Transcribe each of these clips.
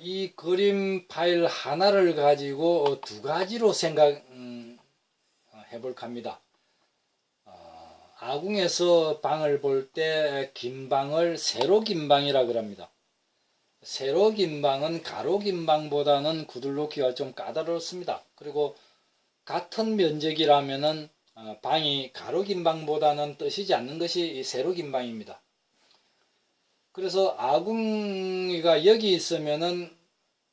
이 그림 파일 하나를 가지고 어, 두 가지로 생각 음, 어, 해볼까 합니다. 어, 아궁에서 방을 볼 때 긴 방을 세로 긴 방이라 그럽니다. 세로 긴 방은 가로 긴 방보다는 구들 놓기가 좀 까다롭습니다. 그리고 같은 면적이라면은 어, 방이 가로 긴 방보다는 뜨시지 않는 것이 이 세로 긴 방입니다. 그래서 아궁이가 여기 있으면은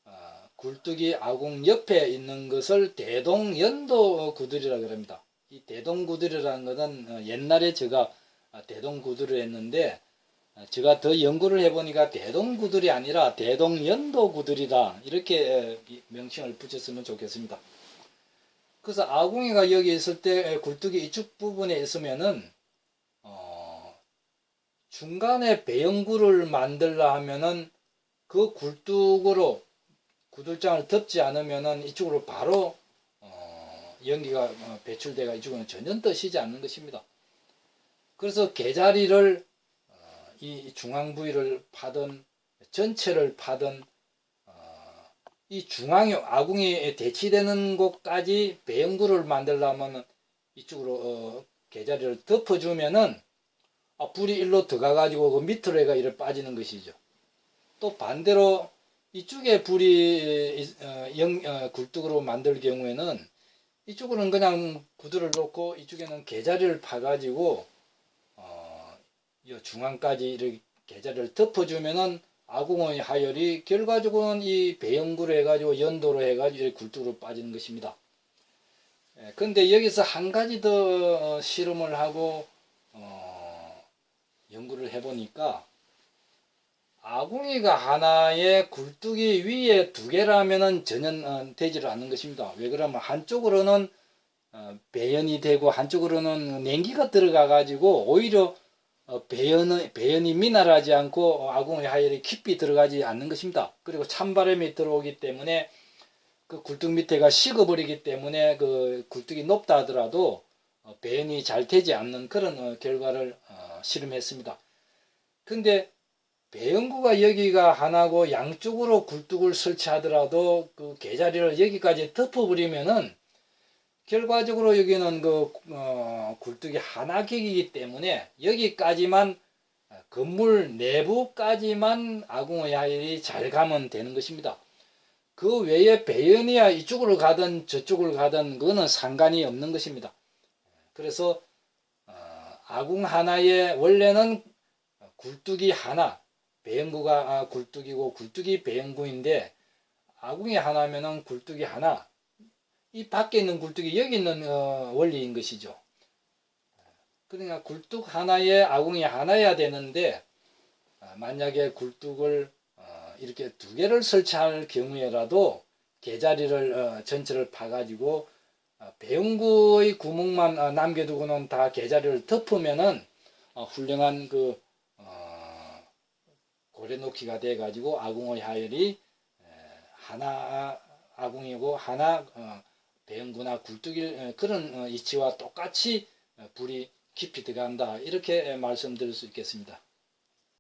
어, 굴뚝이 아궁 옆에 있는 것을 대동연도 구들이라 그럽니다. 이 대동구들이라는 것은 어, 옛날에 제가 아, 대동구들을 했는데 어, 제가 더 연구를 해보니까 대동구들이 아니라 대동연도구들이다 이렇게 명칭을 붙였으면 좋겠습니다. 그래서 아궁이가 여기 있을 때 에, 굴뚝이 이쪽 부분에 있으면은 어, 중간에 배영구를 만들라 하면은 그 굴뚝으로 구들장을 덮지 않으면은 이쪽으로 바로 어, 연기가 어, 배출돼가 이쪽은 전혀 떠시지 않는 것입니다. 그래서 개자리를 어, 이 중앙 부위를 파든 전체를 파든 어, 이 중앙에 아궁이 대치되는 곳까지 배영구를 만들려면 이쪽으로 어, 개자리를 덮어주면은 아, 불이 일로 들어가가지고 그 밑으로 해가 이를 빠지는 것이죠. 또 반대로 이쪽에 불이 어, 영, 어, 굴뚝으로 만들 경우에는 이쪽으로는 그냥 구두를 놓고 이쪽에는 개자리를 파가지고 어, 이 중앙까지 이렇게 개자리를 덮어주면은 아궁의 하열이 결과적으로는 이 배영구로 해가지고 연도로 해가지고 굴뚝으로 빠지는 것입니다. 예, 근데 여기서 한 가지 더 어, 실험을 하고 어, 연구를 해보니까 아궁이가 하나에 굴뚝이 위에 두 개라면은 전혀 어, 되지를 않는 것입니다. 왜 그러면 한쪽으로는 어, 배연이 되고 한쪽으로는 냉기가 들어가 가지고 오히려 어, 배연의, 배연이 미날하지 않고 아궁의 하열이 깊이 들어가지 않는 것입니다. 그리고 찬바람이 들어오기 때문에 그 굴뚝 밑에가 식어버리기 때문에 그 굴뚝이 높다 하더라도 어, 배연이 잘 되지 않는 그런 어, 결과를 어, 실험했습니다. 근데 배연구가 여기가 하나고 양쪽으로 굴뚝을 설치하더라도 그 개자리를 여기까지 덮어버리면은 결과적으로 여기는 그 어, 굴뚝이 하나 격이기 때문에 여기까지만 어, 건물 내부까지만 아궁의 하열이 잘 가면 되는 것입니다. 그 외에 배연이야 이쪽으로 가든 저쪽으로 가든 그거는 상관이 없는 것입니다. 그래서 어, 아궁 하나에 원래는 굴뚝이 하나, 배영구가 아, 굴뚝이고 굴뚝이 배영구인데 아궁이 하나면은 굴뚝이 하나, 이 밖에 있는 굴뚝이 여기 있는 어, 원리인 것이죠. 그러니까 굴뚝 하나에 아궁이 하나여야 되는데 아, 만약에 굴뚝을 어, 이렇게 두 개를 설치할 경우에라도 개자리를 어, 전체를 파가지고 어, 배영구의 구멍만 어, 남겨두고는 다 개자리를 덮으면은 어, 훌륭한 그 어, 고래놓기가 돼 가지고 아궁의 하열이 에, 하나 아궁이고 하나 어, 배영구나 굴뚝일 에, 그런 어, 이치와 똑같이 어, 불이 깊이 들어간다 이렇게 에, 말씀드릴 수 있겠습니다.